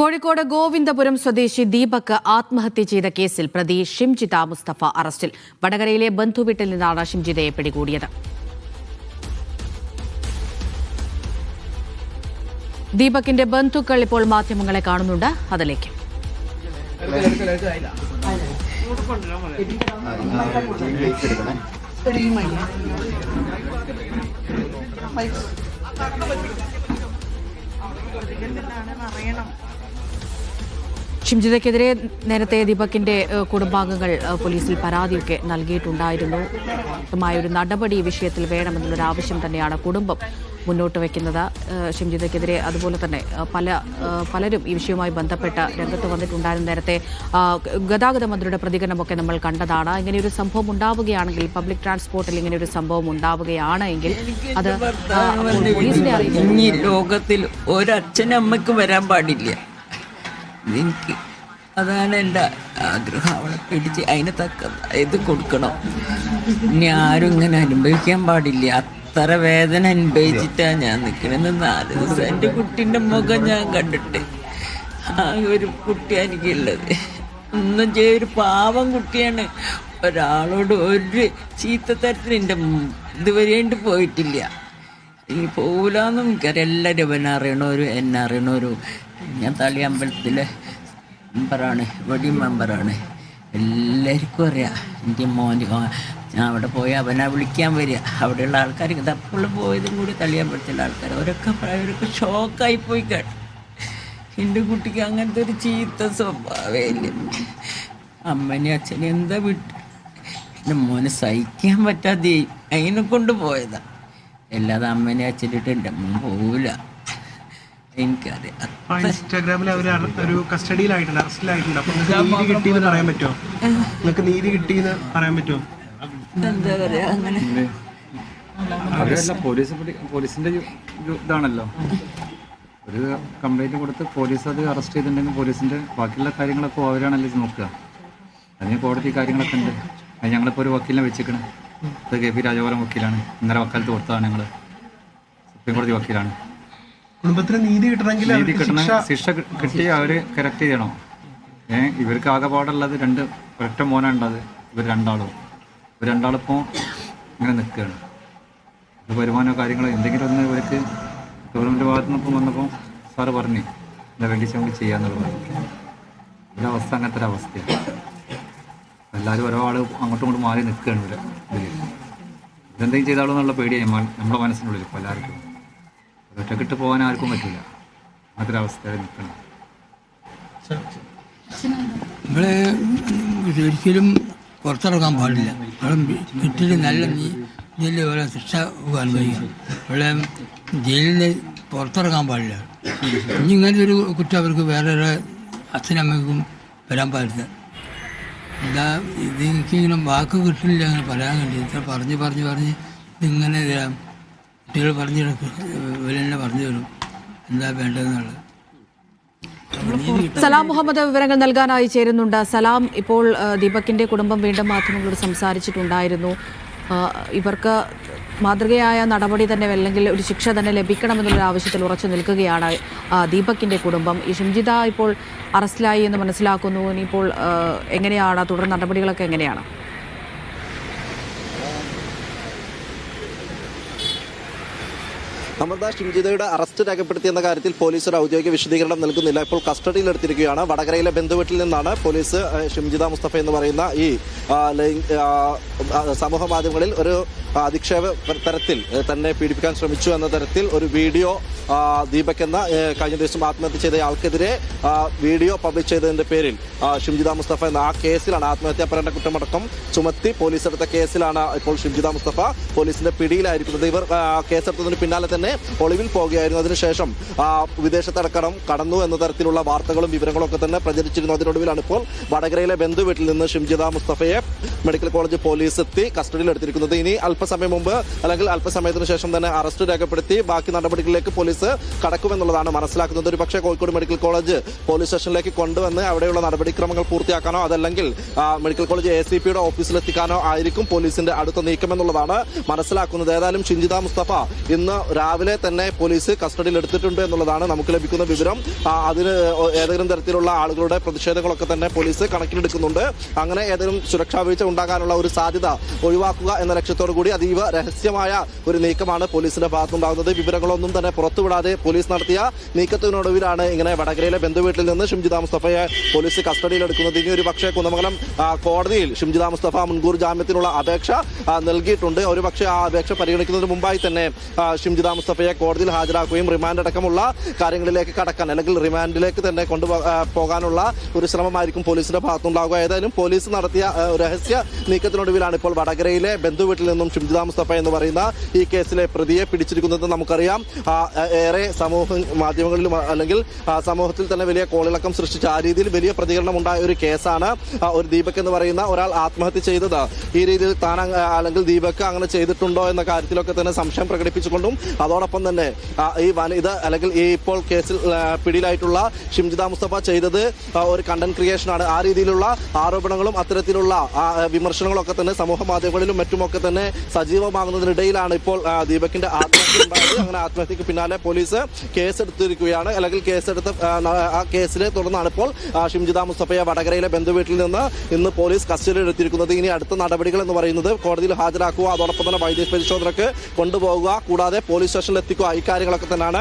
കോഴിക്കോട് ഗോവിന്ദപുരം സ്വദേശി ദീപക് ആത്മഹത്യ ചെയ്ത കേസിൽ പ്രതി ഷിംജിത മുസ്തഫ അറസ്റ്റിൽ. വടകരയിലെ ബന്ധുവീട്ടിൽ നിന്നാണ് ഷിംജിതയെ പിടികൂടിയത്. ദീപകിന്റെ ബന്ധുക്കൾ ഇപ്പോൾ മാധ്യമങ്ങളെ കാണുന്നുണ്ട്. അതിലേക്ക്. ഷിംജിതയ്ക്കെതിരെ നേരത്തെ ദീപകിന്റെ കുടുംബാംഗങ്ങൾ പോലീസിൽ പരാതിയൊക്കെ നൽകിയിട്ടുണ്ടായിരുന്നു. വ്യക്തമായ ഒരു നടപടി ഈ വിഷയത്തിൽ വേണമെന്നുള്ളൊരു ആവശ്യം തന്നെയാണ് കുടുംബം മുന്നോട്ട് വയ്ക്കുന്നത് ഷിംജിതയ്ക്കെതിരെ അതുപോലെ തന്നെ പല പലരും ഈ വിഷയവുമായി ബന്ധപ്പെട്ട് രംഗത്ത് വന്നിട്ടുണ്ടായിരുന്നു. നേരത്തെ ഗതാഗത മന്ത്രിയുടെ പ്രതികരണമൊക്കെ നമ്മൾ കണ്ടതാണ്. ഇങ്ങനെയൊരു സംഭവം ഉണ്ടാവുകയാണെങ്കിൽ പബ്ലിക് ട്രാൻസ്പോർട്ടിൽ ഇങ്ങനെയൊരു സംഭവം ഉണ്ടാവുകയാണ് എങ്കിൽ അത് ലോകത്തിൽ ഒരച്ഛനമ്മയ്ക്ക് വരാൻ പാടില്ല. എനിക്ക് അതാണ് എന്റെ ആഗ്രഹം. അവളെ പിടിച്ച് അതിന് തക്ക ഇത് കൊടുക്കണം. ഇനി ആരും ഇങ്ങനെ അനുഭവിക്കാൻ പാടില്ല. അത്ര വേദന അനുഭവിച്ചിട്ടാണ് ഞാൻ നിൽക്കണെന്ന് നാല് ദിവസം എന്റെ കുട്ടീന്റെ മുഖം ഞാൻ കണ്ടിട്ട് ആ ഒരു കുട്ടിയാണ് എനിക്കുള്ളത് ഒന്നും ചെയ്യ ഒരു പാവം കുട്ടിയാണ്. ഒരാളോട് ഒരു ചീത്ത തരത്തിൽ എന്റെ ഇതുവരെയായിട്ട് പോയിട്ടില്ല. ഇനി പോലാന്നും എനിക്കറിയാം. എല്ലാവരും എന്നെ അറിയണവരും എന്നെ അറിയണവരും. ഞാൻ തളി അമ്പലത്തിലെ മെമ്പറാണ് വെടി മെമ്പറാണ്. എല്ലാവർക്കും അറിയാം എന്റെ മോൻ ഞാൻ അവിടെ പോയി അവനെ വിളിക്കാൻ വരിക. അവിടെയുള്ള ആൾക്കാർ തപ്പുള്ള പോയതും കൂടി തളിയാൻ അമ്പലത്തിലെ ആൾക്കാർ അവരൊക്കെ അവരൊക്കെ ഷോക്കായി പോയി കേട്ടോ. എന്റെ കുട്ടിക്ക് അങ്ങനത്തെ ഒരു ചീത്ത സ്വഭാവമില്ല. അമ്മനെയും അമ്മനെ അച്ഛനെ എന്താ വിട്ടു? എന്റെ മോനെ സഹിക്കാൻ പറ്റാതെ അതിനെ കൊണ്ട് പോയതാണ് അല്ലാതെ അമ്മനെ അച്ഛനിട്ട് എന്റെ അമ്മ പോവില്ല. എനിക്കറിയാം. ഇൻസ്റ്റാഗ്രാമിൽ അവർ ഒരു കസ്റ്റഡിയിലായിട്ടുണ്ട് അറസ്റ്റിലായിട്ടുണ്ട്. അപ്പൊ നിങ്ങൾക്ക് നീതി കിട്ടിയെന്ന് പറയാൻ പറ്റുമോ? നിങ്ങൾക്ക് നീതി കിട്ടിയെന്ന് പറയാൻ പറ്റുമോ? എന്താ പറയാ അങ്ങനെ. അവരല്ല പോലീസ് പോലീസിന്റെ ഇതാണല്ലോ. ഒരു കംപ്ലൈന്റ് കൊടുത്ത് പോലീസ് അത് അറസ്റ്റ് ചെയ്തിട്ടുണ്ടെങ്കിൽ പോലീസിന്റെ ബാക്കിയുള്ള കാര്യങ്ങളൊക്കെ അവരാണല്ലോ നോക്കുക. അതിന് കോടതി കാര്യങ്ങളൊക്കെ ഉണ്ട്. അത് ഞങ്ങളിപ്പോൾ ഒരു വക്കീലിനെ വെച്ചിരിക്കണേ. അത് കെ പി രാജഗോപാലൻ വക്കീലാണ്. ഇന്നലെ വക്കാലത്ത് കൊടുത്തതാണ് ഞങ്ങൾ സുപ്രീം കോടതി വക്കീലാണ്. കുടുംബത്തിന് നീതി കിട്ടണമെങ്കിൽ നീതി കിട്ടണ ശിക്ഷ കിട്ടി അവർ കറക്റ്റ് ചെയ്യണം. ഏ ഇവർക്ക് ആകെപാടുള്ളത് രണ്ട് ഒരൊറ്റ മോനുണ്ടത് ഇവർ രണ്ടാളും. ഇവർ രണ്ടാളിപ്പോൾ ഇങ്ങനെ നിൽക്കുകയാണ്. വരുമാനോ വരുമാനമോ കാര്യങ്ങളോ എന്തെങ്കിലും ഒന്ന് ഇവർക്ക് ഗവൺമെന്റ് ഭാഗത്തു നിന്നിപ്പം വന്നപ്പോൾ സാറ് പറഞ്ഞു എന്താ വേണ്ടി നമുക്ക് ചെയ്യാന്നുള്ളത് ഇതിന്റെ അവസ്ഥ അങ്ങനത്തെ ഒരു അവസ്ഥയാണ്. എല്ലാവരും ഓരോ ആൾ അങ്ങോട്ടും ഇങ്ങോട്ടും മാറി നിൽക്കുകയാണ് ഇതിൽ ഇതെന്തെങ്കിലും ചെയ്താലോ എന്നുള്ള പേടിയായി നമ്മുടെ മനസ്സിനുള്ളിൽ ഇപ്പോൾ എല്ലാവർക്കും. ഒറ്റക്കിട്ട് പോകാൻ ആർക്കും പറ്റില്ല അതൊരവസ്ഥ നിൽക്കണം. ഇവിടെ ഒരിക്കലും പുറത്തിറങ്ങാൻ പാടില്ല. ഇവിടെ വീട്ടിൽ നല്ല ജയിലിൽ ഓരോ ശിക്ഷ അനുഭവിക്കാം ഇവിടെ ജയിലിൽ നിന്ന് പുറത്തിറങ്ങാൻ പാടില്ല. ഇനി ഇങ്ങനത്തെ ഒരു കുറ്റം അവർക്ക് വേറെ അച്ഛനമ്മയ്ക്കും വരാൻ പാടില്ല. എന്താ ഇതെനിക്കിങ്ങനെ വാക്ക് കിട്ടുന്നില്ല അങ്ങനെ പറയാൻ വേണ്ടി ഇത്ര പറഞ്ഞ് പറഞ്ഞ് പറഞ്ഞ് ഇതിങ്ങനെ ഇതാ. കുട്ടികൾ പറഞ്ഞു ഇവരെന്നെ പറഞ്ഞു തരും. എന്താ വേണ്ടതെന്നുള്ളത്. സലാം മുഹമ്മദ് വിവരങ്ങൾ നൽകാനായി ചേരുന്നുണ്ട്. സലാം ഇപ്പോൾ ദീപക്കിന്റെ കുടുംബം വീണ്ടും മാധ്യമങ്ങളോട് സംസാരിച്ചിട്ടുണ്ടായിരുന്നു. ഇവർക്ക് മാതൃകയായ നടപടി തന്നെ അല്ലെങ്കിൽ ഒരു ശിക്ഷ തന്നെ ലഭിക്കണമെന്നുള്ള ആവശ്യത്തിൽ ഉറച്ചു നിൽക്കുകയാണ് ദീപക്കിന്റെ കുടുംബം. ഈ ഷിംജിത ഇപ്പോൾ അറസ്റ്റിലായി എന്ന് മനസ്സിലാക്കുന്നു. ഇനിയിപ്പോൾ എങ്ങനെയാണ്? തുടർ നടപടികളൊക്കെ എങ്ങനെയാണ്? അമൃത ഷിംജിതയുടെ അറസ്റ്റ് രേഖപ്പെടുത്തിയെന്ന കാര്യത്തിൽ പോലീസ് ഒരു ഔദ്യോഗിക വിശദീകരണം നൽകുന്നില്ല. ഇപ്പോൾ കസ്റ്റഡിയിൽ എടുത്തിരിക്കുകയാണ് വടകരയിലെ ബന്ധുവീട്ടിൽ നിന്നാണ് പോലീസ് ഷിംജിത മുസ്തഫ എന്ന് പറയുന്ന ഈ സമൂഹ മാധ്യമങ്ങളിൽ ഒരു അധിക്ഷേപ തരത്തിൽ തന്നെ പീഡിപ്പിക്കാൻ ശ്രമിച്ചു എന്ന തരത്തിൽ ഒരു വീഡിയോ ദീപക് എന്ന കഴിഞ്ഞ ദിവസം ആത്മഹത്യ ചെയ്ത ആൾക്കെതിരെ വീഡിയോ പബ്ലിഷ് ചെയ്തതിന്റെ പേരിൽ ഷിംജിത മുസ്തഫ എന്ന ആ കേസിലാണ് ആത്മഹത്യാ പ്രകടന കുറ്റമടക്കം ചുമത്തി പോലീസ് എടുത്ത കേസിലാണ് ഇപ്പോൾ ഷിംജിത മുസ്തഫ പോലീസിന്റെ പിടിയിലായിരിക്കുന്നത്. ഇവർ കേസെടുത്തതിന് പിന്നാലെ തന്നെ ഒളിവിൽ പോകുകയായിരുന്നു. അതിനുശേഷം വിദേശത്തടക്കണം കടന്നു എന്ന തരത്തിലുള്ള വാർത്തകളും വിവരങ്ങളും ഒക്കെ തന്നെ പ്രചരിച്ചിരുന്നു. അതിനൊടുവിലാണ് ഇപ്പോൾ വടകരയിലെ ബന്ധു വീട്ടിൽ നിന്ന് ഷിംജിത മുസ്തഫയെ മെഡിക്കൽ കോളേജ് പോലീസ് എത്തി കസ്റ്റഡിയിൽ എടുത്തിരിക്കുന്നത്. ഇനി അല്പ അല്പസമയം മുമ്പ് അല്ലെങ്കിൽ അല്പസമയത്തിന് ശേഷം തന്നെ അറസ്റ്റ് രേഖപ്പെടുത്തി ബാക്കി നടപടികളിലേക്ക് പോലീസ് കടക്കുമെന്നുള്ളതാണ് മനസ്സിലാക്കുന്നത്. ഒരു പക്ഷേ കോഴിക്കോട് മെഡിക്കൽ കോളേജ് പോലീസ് സ്റ്റേഷനിലേക്ക് കൊണ്ടുവന്ന് അവിടെയുള്ള നടപടിക്രമങ്ങൾ പൂർത്തിയാക്കാനോ അതല്ലെങ്കിൽ മെഡിക്കൽ കോളേജ് എ സി പിയുടെ ഓഫീസിലെത്തിക്കാനോ ആയിരിക്കും പോലീസിന്റെ അടുത്ത നീക്കമെന്നുള്ളതാണ് മനസ്സിലാക്കുന്നത്. ഏതായാലും ഷിഞ്ചിത മുസ്തഫ ഇന്ന് രാവിലെ തന്നെ പോലീസ് കസ്റ്റഡിയിൽ എടുത്തിട്ടുണ്ട് എന്നുള്ളതാണ് നമുക്ക് ലഭിക്കുന്ന വിവരം. അതിന് ഏതെങ്കിലും തരത്തിലുള്ള ആളുകളുടെ പ്രതിഷേധങ്ങളൊക്കെ തന്നെ പോലീസ് കണക്കിലെടുക്കുന്നുണ്ട്. അങ്ങനെ ഏതെങ്കിലും സുരക്ഷാ വീഴ്ച ഉണ്ടാകാനുള്ള ഒരു സാധ്യത ഒഴിവാക്കുക എന്ന ലക്ഷ്യത്തോടു കൂടി അതീവ രഹസ്യമായ ഒരു നീക്കമാണ് പോലീസിന്റെ ഭാഗത്തുണ്ടാകുന്നത്. വിവരങ്ങളൊന്നും തന്നെ പുറത്തുവിടാതെ പോലീസ് നടത്തിയ നീക്കത്തിനൊടുവിലാണ് ഇങ്ങനെ വടകരയിലെ ബന്ധുവീട്ടിൽ നിന്ന് ഷിംജിത മുസ്തഫയെ പോലീസ് കസ്റ്റഡിയിൽ എടുക്കുന്നത്. ഇനി ഒരു പക്ഷേ കുന്നമംഗലം കോടതിയിൽ ഷിംജിത മുസ്തഫ മുൻകൂർ ജാമ്യത്തിനുള്ള അപേക്ഷ നൽകിയിട്ടുണ്ട്. ഒരു പക്ഷേ ആ അപേക്ഷ പരിഗണിക്കുന്നതിന് മുമ്പായി തന്നെ ഷിംജിത മുസ്തഫയെ കോടതിയിൽ ഹാജരാക്കുകയും റിമാൻഡ് അടക്കമുള്ള കാര്യങ്ങളിലേക്ക് കടക്കാൻ അല്ലെങ്കിൽ റിമാൻഡിലേക്ക് തന്നെ കൊണ്ടു പോകാനുള്ള ഒരു ശ്രമമായിരിക്കും പോലീസിന്റെ ഭാഗത്തുണ്ടാകുക ഏതായാലും പോലീസ് നടത്തിയ രഹസ്യ നീക്കത്തിനൊടുവിലാണ് ഇപ്പോൾ വടകരയിലെ ബന്ധുവീട്ടിൽ നിന്നും ഷിംജിത മുസ്തഫ എന്ന് പറയുന്ന ഈ കേസിലെ പ്രതിയെ പിടിച്ചിരിക്കുന്നത് നമുക്കറിയാം. ഏറെ സമൂഹ മാധ്യമങ്ങളിലും അല്ലെങ്കിൽ സമൂഹത്തിൽ തന്നെ വലിയ കോളിളക്കം സൃഷ്ടിച്ച ആ രീതിയിൽ വലിയ പ്രതികരണം ഉണ്ടായ ഒരു കേസാണ് ഒരു ദീപക് എന്ന് പറയുന്ന ഒരാൾ ആത്മഹത്യ ചെയ്തത്. ഈ രീതിയിൽ താൻ അല്ലെങ്കിൽ ദീപക് അങ്ങനെ ചെയ്തിട്ടുണ്ടോ എന്ന കാര്യത്തിലൊക്കെ തന്നെ സംശയം പ്രകടിപ്പിച്ചുകൊണ്ടും അതോടൊപ്പം തന്നെ ഈ വനിത അല്ലെങ്കിൽ ഈ ഇപ്പോൾ കേസിൽ പിടിയിലായിട്ടുള്ള ഷിംജിത മുസ്തഫ ചെയ്തത് ഒരു കണ്ടന്റ് ക്രിയേഷൻ ആണ്. ആ രീതിയിലുള്ള ആരോപണങ്ങളും അത്തരത്തിലുള്ള ആ, വിമർശനങ്ങളൊക്കെ തന്നെ സമൂഹ മാധ്യമങ്ങളിലും മറ്റുമൊക്കെ തന്നെ സജീവമാകുന്നതിനിടയിലാണ് ഇപ്പോൾ ദീപകിന്റെ ആത്മഹത്യ അങ്ങനെ ആത്മഹത്യക്ക് പിന്നാലെ പോലീസ് കേസെടുത്തിരിക്കുകയാണ്. അല്ലെങ്കിൽ കേസെടുത്ത ആ, കേസിനെ തുടർന്നാണ് ഇപ്പോൾ ഷിംജിത മുസ്തഫയെ വടകരയിലെ ബന്ധുവീട്ടിൽ നിന്ന് ഇന്ന് പോലീസ് കസ്റ്റഡിയിൽ എടുത്തിരിക്കുന്നത് ഇനി അടുത്ത നടപടികൾ എന്ന് പറയുന്നത് കോടതിയിൽ ഹാജരാക്കുക അതോടൊപ്പം തന്നെ വൈദ്യ പരിശോധനക്ക് കൊണ്ടുപോകുക കൂടാതെ പോലീസ് സ്റ്റേഷനിൽ ഇക്കാര്യങ്ങളൊക്കെ തന്നെയാണ്